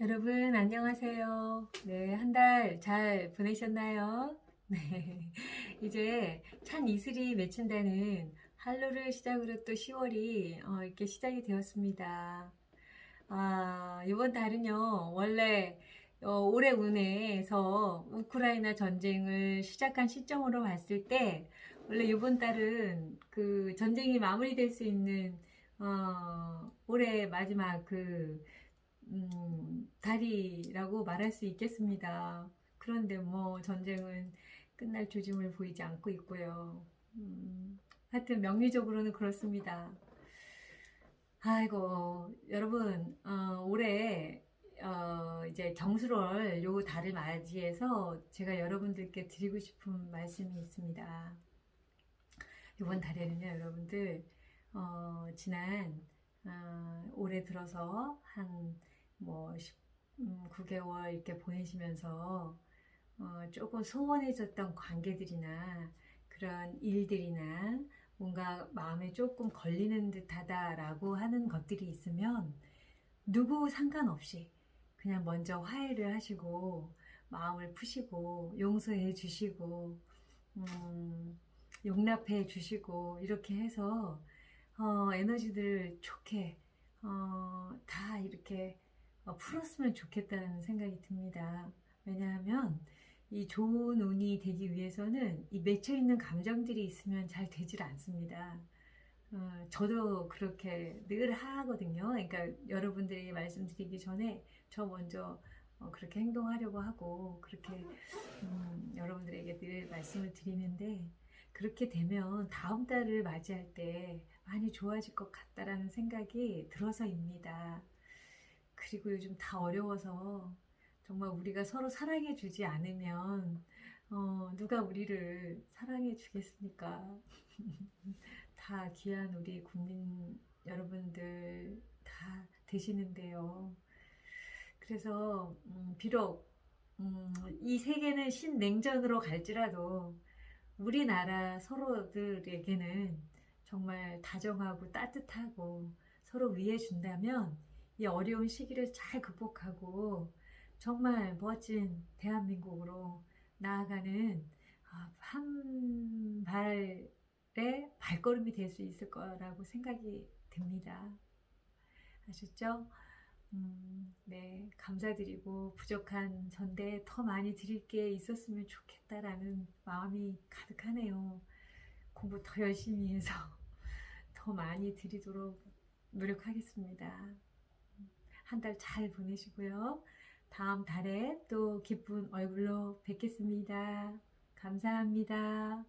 여러분 안녕하세요. 네, 한 달 잘 보내셨나요? 네, 이제 찬 이슬이 맺힌다는 한로를 시작으로 또 10월이 어, 이렇게 시작이 되었습니다. 아, 이번 달은요, 원래 어, 올해 운에서 우크라이나 전쟁을 시작한 시점으로 봤을 때 원래 이번 달은 그 전쟁이 마무리될 수 있는 어, 올해 마지막 그 음, 달이라고 말할 수 있겠습니다. 그런데 뭐 전쟁은 끝날 조짐을 보이지 않고 있고요. 음, 하여튼 명리적으로는 그렇습니다. 아이고, 여러분, 어, 올해 어, 이제 경술월 요 달을 맞이해서 제가 여러분들께 드리고 싶은 말씀이 있습니다. 이번 달에는요, 여러분들, 어, 지난, 어, 올해 들어서 한, 뭐, 9개월 이렇게 보내시면서, 어, 조금 소원해졌던 관계들이나 그런 일들이나 뭔가 마음에 조금 걸리는 듯 하다라고 하는 것들이 있으면 누구 상관없이 그냥 먼저 화해를 하시고 마음을 푸시고 용서해 주시고 음, 용납해 주시고 이렇게 해서 어, 에너지들을 좋게 어, 다 이렇게 어, 풀었으면 좋겠다는 생각이 듭니다. 왜냐하면 이 좋은 운이 되기 위해서는 이 맺혀 있는 감정들이 있으면 잘 되질 않습니다. 어, 저도 그렇게 늘 하거든요. 그러니까 여러분들에게 말씀드리기 전에 저 먼저 어, 그렇게 행동하려고 하고 그렇게 음, 여러분들에게 늘 말씀을 드리는데 그렇게 되면 다음 달을 맞이할 때 많이 좋아질 것 같다라는 생각이 들어서입니다. 그리고 요즘 다 어려워서 정말 우리가 서로 사랑해 주지 않으면 어, 누가 우리를 사랑해 주겠습니까? 다 귀한 우리 국민 여러분들 다 되시는데요. 그래서 음, 비록 음, 이 세계는 신냉전으로 갈지라도 우리나라 서로들에게는 정말 다정하고 따뜻하고 서로 위해 준다면 이 어려운 시기를 잘 극복하고 정말 멋진 대한민국으로 나아가는 아, 한 발의 발걸음이 될 수 있을 거라고 생각이 듭니다. 아셨죠? 음, 네, 감사드리고 부족한 전대 더 많이 드릴 게 있었으면 좋겠다라는 마음이 가득하네요. 공부 더 열심히 해서 더 많이 드리도록 노력하겠습니다. 한 달 잘 보내시고요. 다음 달에 또 기쁜 얼굴로 뵙겠습니다. 감사합니다.